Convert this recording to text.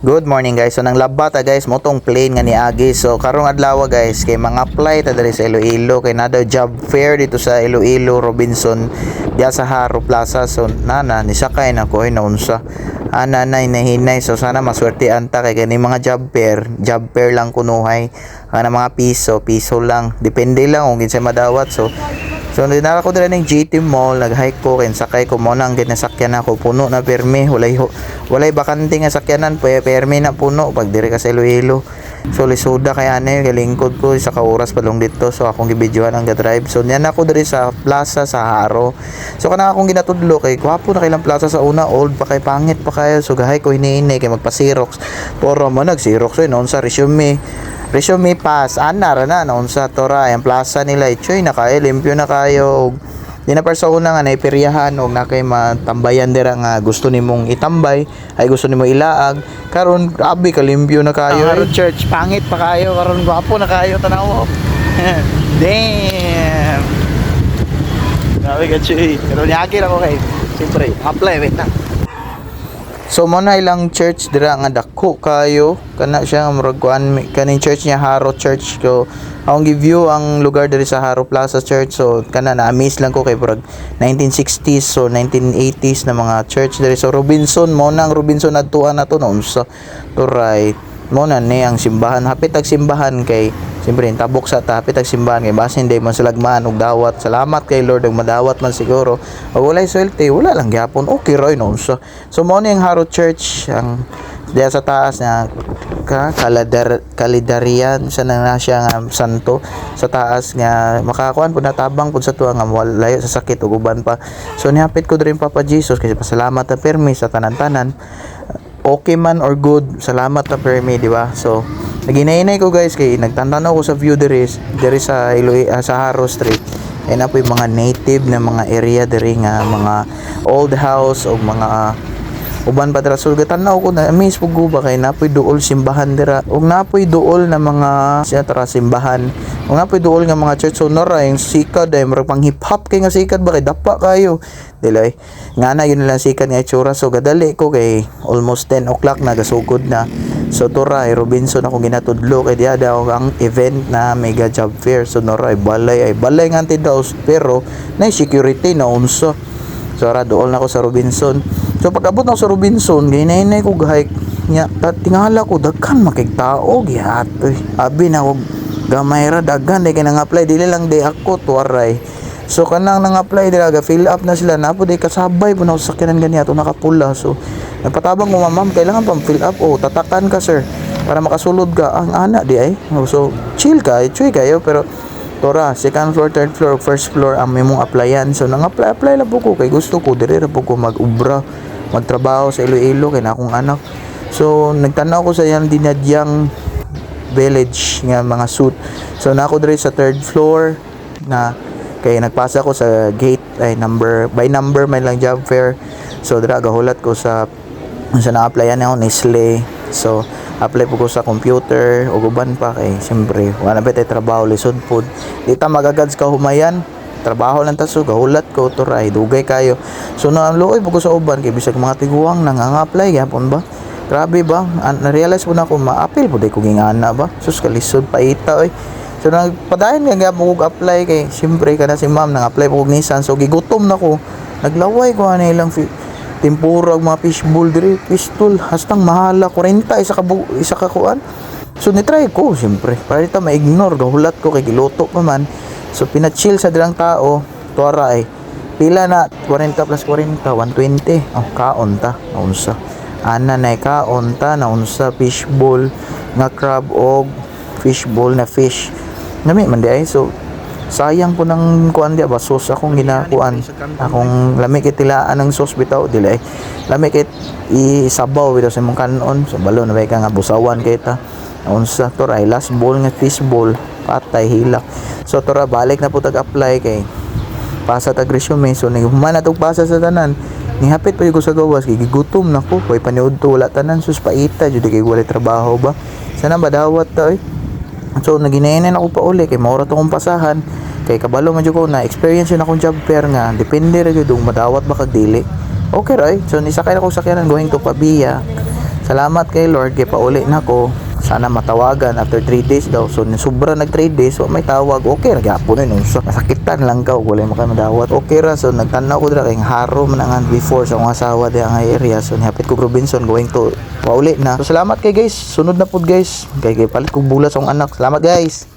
Good morning guys. So nang labata guys mo tong plane nga ni Agi. So karong adlaw guys kay mga flight ta diri sa Iloilo kay nada job fair dito sa Iloilo Robinson diya sa Haro Plaza. So nana ni sakay na ko ay naunsa. Ana nay nahinay so sana maswerte anta kay kani mga job fair. Job fair lang kunuhay. Ana mga piso, piso lang. Depende lang kung kinsa madawat. So So dinara ko dira ning GT Mall, nag-hike ko ken sakay ko mo nang ginasakyan ako puno na permi, walay walay bakante nga sakyanan, pwede permi na puno pag diri ka sa Iloilo. So lisuda kay ane kay lingkod ko isa ka oras pa lang dito so akong gibidyohan ang drive. So niyan ako diri sa plaza sa Haro. So kana akong ginatudlo kay gwapo na kailang plaza sa una, old pa kay pangit pa kayo. So gahay ko hinihinay kay magpa-Xerox. Puro mo nag-Xerox eh noon sa resume. Resume pass, ana ra na noon sa Tora, yung plaza nila, choy na kayo, limpyo na kayo. Di na una nga naipiryahan og na kay matambayan dira nga gusto nimong itambay, ay gusto nimo ilaag. Karon grabe ka limpyo na kayo. Ang eh. church, pangit pa kayo, karon gwapo na kayo tanaw. Damn. Grabe ka chuy. Pero niyakir ako kay. Siyempre, apply wait na. So mo na ilang church dira nga dako kayo. Kana siya murag kuan kaning church niya Haro Church. Ko. Akong you ang lugar diri sa Haro Plaza Church. So kana na amaze lang ko kay murag 1960s so 1980s na mga church diri. So Robinson mo na ang Robinson adtuan na to noon. Sa to right mo na ni ang simbahan. Hapit ag simbahan kay siyempre tabok sa ta hapit ag simbahan kay basin day man silagman og dawat salamat kay Lord og madawat man siguro. Og walay swerte wala lang gyapon. Okay ra no? So so mo ni ang Haro Church ang diya sa taas na ka kaladar kalidarian sa na siya nga santo sa taas nga makakuan pud natabang pud sa tuwa nga walayo sa sakit ug uban pa. So nihapit ko diri Papa Jesus kasi pasalamat ta permi sa tanan-tanan. Okay man or good, salamat na permi, di ba? So, naginainay ko guys kay nagtantanaw ko sa view diri diri sa Iloy ah, sa Haro Street. Ay na po mga native na mga area diri nga mga old house o mga uban pa dira. So gatanaw ko na amaze pug ba? Kay napoy duol simbahan dira. Ug napoy duol na mga siya tara simbahan. Ug napoy duol nga mga church. So nara yung sikad ay murag pang hip hop kay nga sikad ba? Kay dapa kayo. Dilay nga na yun lang sikad nga itsura. So gadali ko kay almost 10 o'clock na gasugod na so tura ay Robinson ako ginatudlo kay diya daw ang event na mega job fair. So nora ay balay. Ay balay nga daw. Pero na security na unsa So ara dool na ako sa Robinson. So pag abot na sa Robinson, ginay ko hike nya tingala ko daghan makig tao gihat. Uy, abi na ko gamay ra daghan. Kay nang apply dili lang day ako tuwaray. So kanang nang apply dira fill up na sila napo day kasabay po na sa sakyanan ganiya to nakapula. So nagpatabang mo ma'am kailangan pang fill up oh tatakan ka sir para makasulod ka ang ana di ay. So chill ka, chuy kayo pero Tora, second floor, third floor, first floor ang memong applyan. So nang apply apply lang po ko kay gusto ko dire ra ko mag-ubra, magtrabaho sa Iloilo kay na akong anak. So nagtanaw ko sa yan dinadyang village nga mga suit. So na ako dire sa third floor na kay nagpasa ko sa gate ay number by number may lang job fair. So dira gahulat ko sa sa na-applyan ako Nestle. So apply po ko sa computer o uban pa kay siyempre wala pa trabaho lisod pod di ta magagads ka humayan. Trabaho lang taso gahulat ko turay dugay kayo. So na luoy po ko sa uban kay bisag mga tiguang nanganga-apply gyapon ba? Grabe ba? An- na-realize po na ako ma-appeal po day ko gingana ba? Sus kalisod paita oy so nagpadayon nga ko apply kay siyempre kana si ma'am nang apply po Nissan. So gigutom na ko. Naglaway ko ana ilang fi- tempura mga fishbowl diri pistol hastang mahala 40 isa ka isa ka kuan so ni-try ko siyempre. Para dito ma-ignore gahulat ko kay giluto pa man. So pina-chill sa dilang tao tuara ay pila na 40 plus 40 120 oh kaon ta naunsa. Ana na kaon ta naunsa fishbowl nga crab og fishbowl na fish nami man di ay. So sayang po ng kuan di ba sos akong ginakuan. akong lami kit tilaan ng sos bitaw dili ay lami kit isabaw bitaw sa imong kanon. So balo na ka nga busawan kay ta. Unsa to ay last bowl nga fish bowl patay hilak. So tora balik na po tag apply kay pasa tag resume. So naghuman na tog pasa sa tanan. Nihapit pa ko sa gawas kay gigutom na ko. Kay paniud to wala tanan. Sus paita jud kay wala trabaho ba? Sana ba dawat ta oy So naginainan ako pa uli kay maura to pasahan kay kabalo jud ko na experience yun akong job fair nga. Depende ra kung madawat ba kag dili okay eh. so nisakay na ko sakyanan going to Pabia salamat kay Lord kay pauli na sana matawagan after 3 days daw. So sobra nag 3 days so may tawag. Okay ra gyapon nun so masakitan lang ka wala mo kay madawat. Okay ra so nagtanaw ko dira kay haro man ang before sa akong asawa di ang area. So nihapit ko Robinson going to pauli na. So salamat kay guys. Sunod na pud guys. Kay kay palit kog bulas sa akong anak. Salamat guys